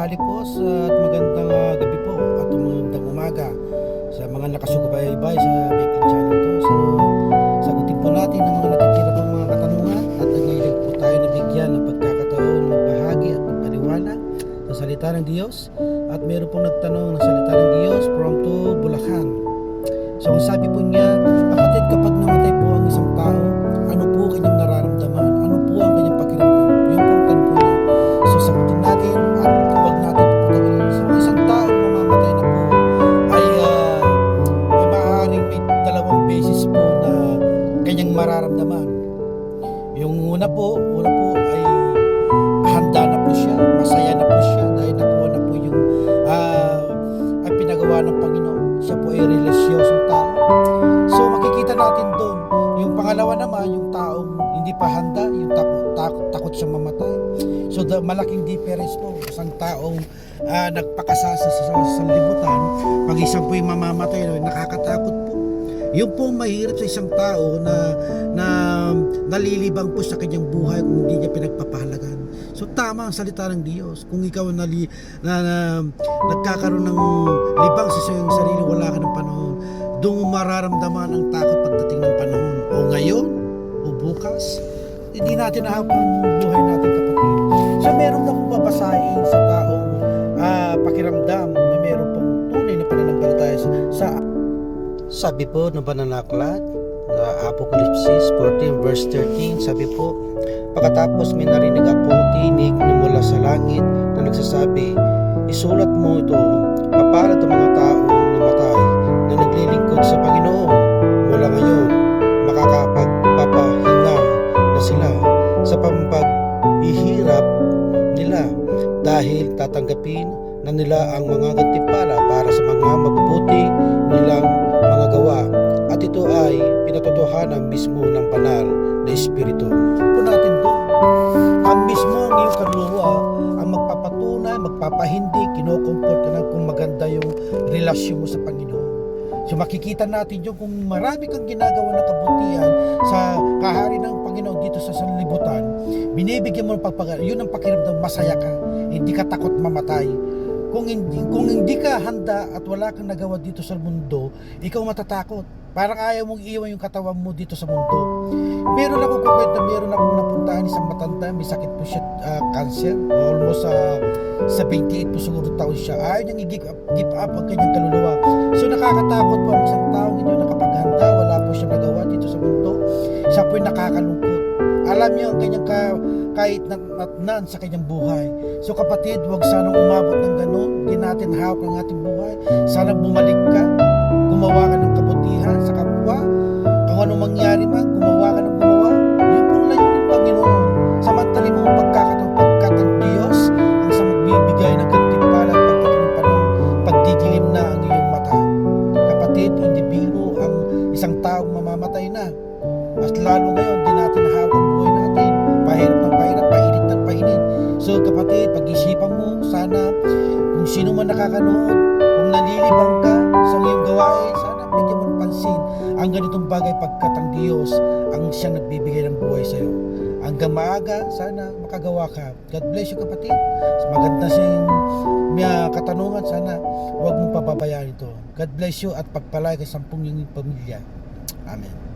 tanghali po at magandang ah, gabi po at magandang umaga sa mga nakasubaybay sa Baking Channel to. So, sagutin po natin ang mga natitira pong mga katanungan at ngayon po tayo nabigyan ng pagkakataon magbahagi at magpaliwanag sa salita ng Diyos at meron pong nagtanong ng salita ng Diyos from to Bulacan. So, ang sabi po niya, una po, una po ay handa na po siya, masaya na po siya dahil nakuha na po yung ah, ay pinagawa ng Panginoon. Siya po ay relisyosong tao. So makikita natin doon. Yung pangalawa naman, yung taong hindi pa handa, yung takot, takot, takot siya mamatay. So the, malaking difference po. Isang taong ah, nagpakasasa sa, sa, sa libutan, pag isang po yung mamamatay, nakakatakot po. Yun po mahirap sa isang tao na, na nalilibang po sa kanyang buhay kung hindi niya pinagpapahalagan. So tama ang salita ng Diyos. Kung ikaw nali, na, na, nagkakaroon ng libang sa iyong sarili, wala ka ng panahon, doon mararamdaman ang takot pagdating ng panahon. O ngayon, o bukas, hindi natin ahap ang buhay natin kapatid. So meron akong babasahin sa sabi po ng pananaklat na Apocalypse 14 verse 13 sabi po pagkatapos may narinig akong tinig na mula sa langit na nagsasabi isulat mo ito kapalat ang mga taong namatay na naglilingkod sa Panginoon. Mula ngayon makakapagpapahinga na sila sa pampag-ihirap nila dahil tatanggapin na nila ang mga gantimpala para sa mga pinatotohanan mismo ng banal na Espiritu. Po natin doon, ang mismo ang iyong kaluluwa ang magpapatunay, magpapahindig, kinukumport ka na kung maganda yung relasyon mo sa Panginoon. So makikita natin yung kung marami kang ginagawa na kabutihan sa kahari ng Panginoon dito sa sanlibutan, binibigyan mo ng pagpag yun ang pakiramdam masaya ka, hindi ka takot mamatay. Kung hindi, kung hindi ka handa at wala kang nagawa dito sa mundo, ikaw matatakot. Parang ayaw mong iwan yung katawan mo dito sa mundo. Meron akong kukwento, meron akong napuntahan isang matanda, may sakit po siya, ah, cancer, almost sa sa 28 po siguro taon siya. Ayaw niyang i-give up, give up ang kanyang kaluluwa. So nakakatakot po ang isang taong hindi nakapaghanda, wala po siya nagawa dito sa mundo. Siya po nakakalungkot. Alam niyo ang kanyang ka, kahit natnan sa kanyang buhay. So kapatid, huwag sanang umabot ng ganun. Hindi natin hawak ang ating buhay. Sana bumalik ka, gumawa ka ng kabutihan sa kapwa. Kung anong mangyari man, pag-isipan mo, sana kung sino man nakakanood, kung nalilibang ka sa iyong gawain, sana bigyan mo ng pansin ang ganitong bagay pagkat ang Diyos ang siyang nagbibigay ng buhay sa iyo. Hanggang maaga, sana makagawa ka. God bless you kapatid. Maganda sa iyong may katanungan, sana huwag mong pababayaan ito. God bless you at pagpalay ka sampung iyong pamilya. Amen.